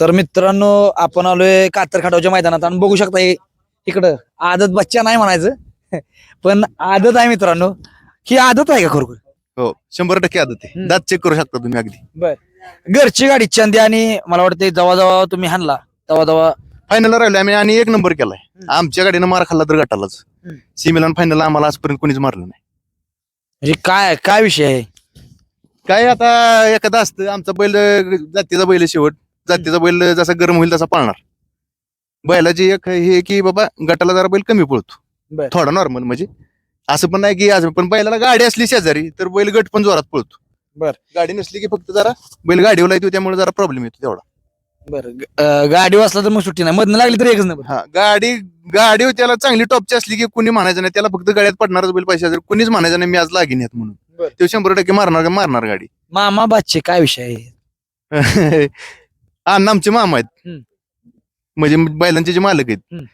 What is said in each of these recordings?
तर मित्रांनो आपण आलोय कातर खटावच्या मैदानात आणि बघू शकता इकडं आदत बच्चा नाही म्हणायचं. पण आदत आहे मित्रांनो. ही आदत आहे का खरोखर? हो शंभर टक्के आदत आहे. दात चेक करू शकता तुम्ही अगदी. बर. घरची गाडी चांदी आणि मला वाटतं जेव्हा जेव्हा तुम्ही हाणला. तेव्हा तेव्हा फायनल राहिलो आम्ही आणि एक नंबर केलाय. आमच्या गाडीनं मार खाल्ला तर गटालाच. हम्म. सिमिला फायनल आम्हाला आजपर्यंत कोणीच मारलं नाही. म्हणजे काय काय विषय आहे? काय आता एखादा असतं आमचा बैल जातीचा बैल शेवट. जातीचा बैल जसा गरम होईल तसा पाळणार. बैलाची एक हे की बाबा गटाला जरा बैल कमी पळतो. बर. थोडा नॉर्मल म्हणजे. असं पण नाही की आज पण बैलाला गाडी असली शेजारी तर बैल गट पण जोरात पळतो. बर. गाडी नसली की फक्त जरा बैल गाडीवर येतो त्यामुळे जरा प्रॉब्लेम येतो तेवढा. बरं. गाडी वाचला तर मग सुट्टी नाही. मधनं लागली तर एकच नंबर. हा गाडी गाडी त्याला चांगली टॉपची असली की कुणी म्हणायचं नाही. त्याला फक्त गाड्यात पडणारच बैल पैसे जर कुणीच म्हणायचं नाही मी आज लागीन यात म्हणून. बर. तो शंभर टक्के मारणार मारणार गाडी. मामा बादचे काय विषय आहे? अण्णा आमचे मामा आहेत. हम्म. म्हणजे बैलांचे जे मालक आहेत हम्म.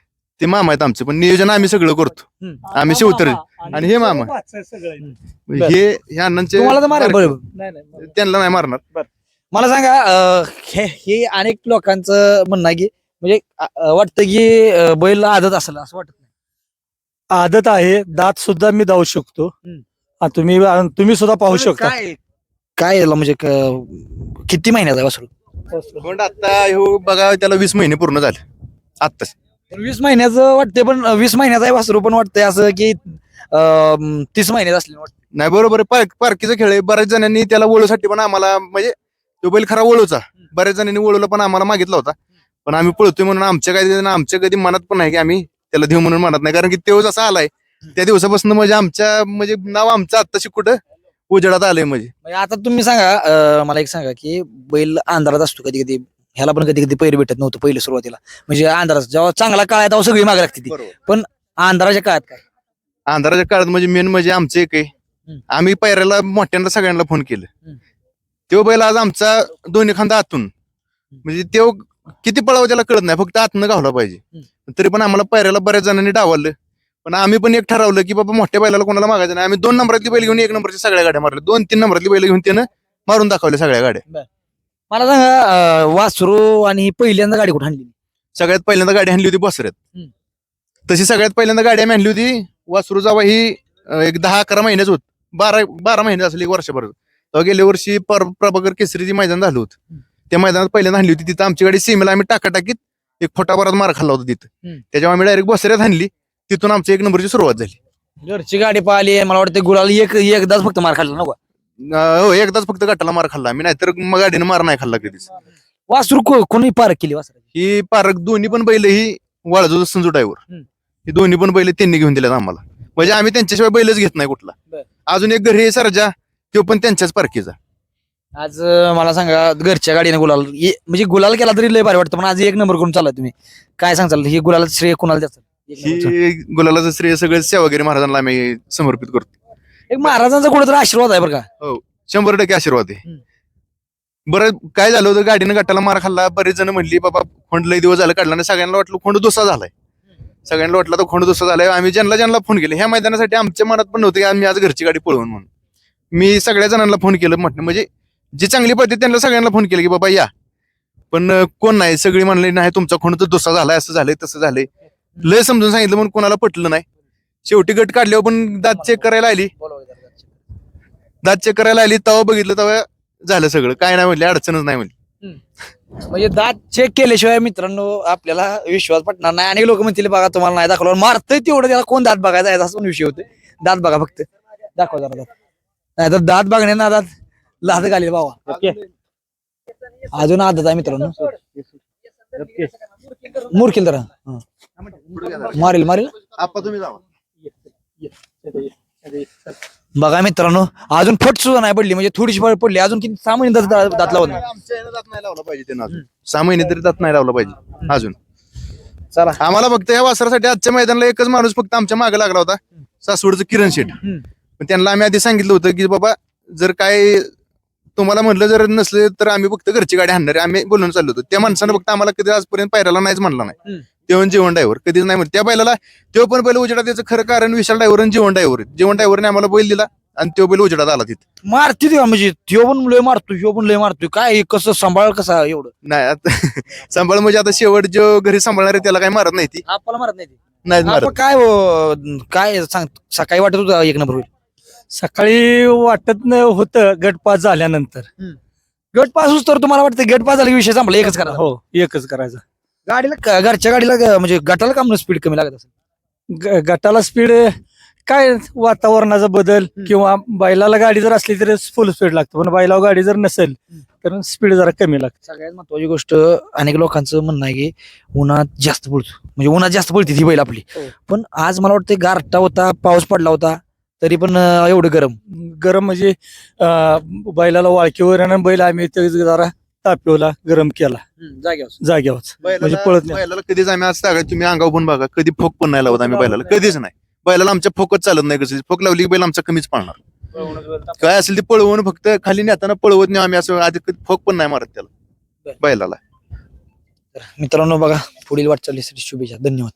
ते मामा आहेत आमचे. पण नियोजन आम्ही सगळं करतो. हम्म. आम्ही शिवतर. आणि हे मामा. बर. हे हे अण्णांचे तुम्हाला तर मारेल बरोबर त्यांना नाही मारणार. मला सांगा अं, हे हे अनेक लोकांचं म्हणणं आहे की म्हणजे अं, वाटतं की अं, बैल आदत असेल असं वाटत नाही. आदत आहे. दात सुद्धा मी दावू शकतो. हम्म. आ, तुम्ही तुम्ही सुद्धा पाहू शकता. काय काय याला म्हणजे क- किती महिन्याचा आहे वासरू आता ह्यो बघा त्याला वीस महिने पूर्ण झाले. आत्ताच. वीस महिन्याचं वाटते पण वीस महिन्याचा आहे वासरू पण वाटतंय असं की अं, तीस महिन्याचं असले वाटतं नाही बरोबर आहे. पार्क पार्कीचा खेळ आहे. बऱ्याच जणांनी त्याला वळूसाठी पण आम्हाला म्हणजे तो बैल खरा वळूचा. बऱ्याच जणांनी वळूला पण आम्हाला मागितला होता. पण आम्ही पळतोय म्हणून आमच्या काही आमच्या कधी मनात पण नाही की आम्ही त्याला देऊ म्हणून म्हणत नाही. कारण की तो जसा आलाय. त्या दिवसापासून म्हणजे आमच्या म्हणजे नाव आमचं आत्ताशी कुठं? उजेडात आलंय म्हणजे. म्हणजे आता तुम्ही सांगा अं, मला एक सांगा की बैल अंधारात असतो कधी कधी ह्याला पण कधी कधी पैर भेटत नव्हतं पहिलं सुरुवातीला. म्हणजे अंधारात जेव्हा चांगला काळ आहे तेव्हा सगळी मागे लागते ती. बरोबर. अंधाराच्या काळात काय? अंधाराच्या काळात म्हणजे मेन म्हणजे आमचं एक आहे. हम्म. आम्ही पैऱ्याला मोठ्यांना सगळ्यांना फोन केलं. हम्म. तो बैल आज आमचा दोन्ही खांदा आतून. म्हणजे तो किती पळावं त्याला कळत नाही फक्त आतनं गावला पाहिजे. तरी पण आम्हाला पैऱ्याला बऱ्याच जणांनी डावललं. पण आम्ही पण एक ठरवलं की बाबा मोठ्या बैलाला कोणाला मागायचं नाही. आम्ही दोन नंबरातली बैल घेऊन एक नंबरच्या सगळ्या गाड्या मारल्या. दोन तीन नंबरातली बैल घेऊन त्यानं मारून दाखवल्या सगळ्या गाड्या. मला सांगा अं, वासरू आणि ही पहिल्यांदा गाडी कुठे आणली? सगळ्यात पहिल्यांदा गाडी आणली होती बसऱ्यात हम्म. तशी सगळ्यात पहिल्यांदा गाडी आम्ही आणली होती. वासरू जावा ही अं, एक दहा अकरा महिन्याच होत. बारा बारा महिने असेल एक वर्षभर. तेव्हा गेल्या वर्षी पर- प्रभाकर केसरीची मैदान झालं होतं. हम्म. त्या मैदानात पहिल्यांदा आणली होती. तिथं आमची गाडी सीमेला आम्ही टाकाटाकीत एक फटाभरात मार खाल्ला होता तिथं. हम्म. त्याच्यामुळे आम्ही डायरेक्ट बसऱ्यात आणली. तिथून आमची एक नंबरची सुरुवात झाली. घरची गाडी पाहिली मला वाटतं गुलाल एक एकदाच फक्त मार खाल्ला नको. अं, हो एकदाच फक्त गटाला मार खाल्ला. आम्ही नाहीतर मग गाडीनं मार नाही खाल्ला कधीच. वासरू को- कोणी पार्क केली वासराची? ही पारक दोन्ही पण बैल ही वाळजो संजू ड्रायव्हर. हम्म. ही दोन्ही पण बैल त्यांनी घेऊन दिल्यात आम्हाला. म्हणजे आम्ही त्यांच्याशिवाय बैलच घेत नाही कुठला. बर. अजून एक घरी आहे सरजा. तो पण त्यांच्याच पारखीचा. आज अं, मला सांगा घरच्या गाडीने गुलाल ये- म्हणजे गुलाल केला तरी लय भारी वाटतं पण आज एक नंबर करून चालला तुम्ही. काय सांगचाल ही गुलाल श्रेय कोणाला नंबरचं. ही गुलालाचं श्रेय सगळं सेवागिरी महाराजांना आम्ही समर्पित करतो. एक महाराजांचा कुठेतरी आशीर्वाद आहे बरं का? शंभर टक्के आशीर्वाद आहे. हम्म. बरं काय झालं होतं? गाडीनं गटाला मार खाल्ला. बरेच जण म्हणली बाबा खोंड लई दिवस झालं काढला. सगळ्यांना वाटलं खोंड दुसरा झालाय. सगळ्यांना वाटलं तो खोंड दुसरा झालाय. आम्ही ज्यांना ज्यांना फोन केले ह्या मैदानासाठी आमच्या मनात पण नव्हतं की आम्ही आज घरची गाडी पळवून म्हणून. मी सगळ्या जणांना फोन केलं म्हटलं म्हणजे जे चांगली पद्धती त्यांना सगळ्यांना फोन केलं की बाबा या. पण अं, कोण नाही? सगळी म्हणले नाही तुमचा खोंड तर दुसरा झालाय असं झालंय तसं झालंय. लय समजून सांगितलं म्हणून कोणाला पटलं नाही. शेवटी गट काढल्यावर पण दात चेक करायला आली. दात चेक करायला आली तेव्हा बघितलं तेव्हा झालं सगळं. काय नाही म्हणले अडचणच नाही म्हणली. म्हणजे दात चेक केल्याशिवाय मित्रांनो आपल्याला विश्वास पटणार नाही. अनेक लोक म्हणतील बघा तुम्हाला नाही दाखवलं. मारतंय तेवढं त्याला कोण दात बघायचा आहे? असा पण विषय होते दात बघा फक्त. दाखवा जरा दात. नाही तर दात बघण्या ना दात. लाद घालेल बाबा अजून आदत आहे मित्रांनो. मुरकील जरा. हं. मारेल मारेल. आपा तुम्ही जावा. बघा मित्रांनो अजून फट सुद्धा नाही पडली म्हणजे थोडीशी फट पडली. अजून किती सहा महिने दात दात दात लावत नाही. आमच्या यानं दात नाही लावला पाहिजे त्यांना अजून. सहा महिने तरी दात नाही लावला पाहिजे अजून. चला आम्हाला फक्त या वासरासाठी आजच्या मैदानाला एकच माणूस फक्त आमच्या मागे लागला होता सासवडचं किरण शेठ. पण त्यांना आम्ही आधी सांगितलं होतं की बाबा जर काय तुम्हाला म्हटलं जर नसले तर आम्ही फक्त घरची गाडी आणणार आम्ही बोलून चाललो होतो. त्या माणसानं फक्त आम्हाला कधी आजपर्यंत पायराला नाहीच म्हणला नाही. तेव्हा जेवण ड्रायव्हर कधीच नाही म्हणत त्या बैलाला तेव्हा पण बैल उजेडा त्याचं खरं कारण विशाल ड्रायव्हर आणि जेवण ड्रायव्हर जेवण ड्रायव्हरने आम्हाला बैल दिला आणि तो बैल उजेडात आला तिथे. मारती ती का म्हणजे त्यो पण लय मारतो ह्यो पण लय मारतोय. काय कसं सांभाळ कसा एवढं? नाही आता सांभाळ म्हणजे आता शेवट जो घरी सांभाळणार आहे त्याला काही मारत नाही ती. आपल्याला मारत नाही ती. नाही मारत. आपण काय काय सांग सकाळी वाटत होतं एक नंबर होईल? सकाळी वाटत न होतं गट पास झाल्यानंतर. गट पास तर तुम्हाला वाटतं गट पास झाला की विषय संपला एकच करा हो एकच करायचं. गाडीला क- घरच्या गाडीला ग- म्हणजे गटाला काम स्पीड कमी लागत असेल? ग- गटाला स्पीड काय वातावरणाचा बदल किंवा बैलाला गाडी जर असली तर फुल स्पीड लागतो. पण बैलावर गाडी जर नसेल तर स्पीड जरा कमी लागते. सगळ्यात महत्वाची गोष्ट अनेक लोकांचं म्हणणं आहे की उन्हात जास्त पळतो. म्हणजे उन्हात जास्त पळते ती बैल आपली. हो. पण आज मला वाटतं गारटा होता पाऊस पडला होता. तरी पण अं, एवढं गरम. गरम म्हणजे अं, बैलाला वाळकीवर आणि बैल आम्ही ते जरा तापवला गरम केला. जाग्यावर जाग्यावर म्हणजे बैलाला पळत नाही. बैलाला कधीच आम्ही आज सांगा तुम्ही अंगावर पण बघा कधी फोक पण नाही लावत आम्ही बैलाला. कधीच नाही. बैलाला आमच्या फोकच चालत नाही कसं फोक लावली की बैल आमचा कमीच पाळणार. काय असेल ते पळवून फक्त खाली नेताना पळवत नाही आम्ही असं आधी कधी फोक पण नाही मारत त्याला. बैलाला. मित्रांनो बघा पुढील वाटचालीसाठी शुभेच्छा. धन्यवाद.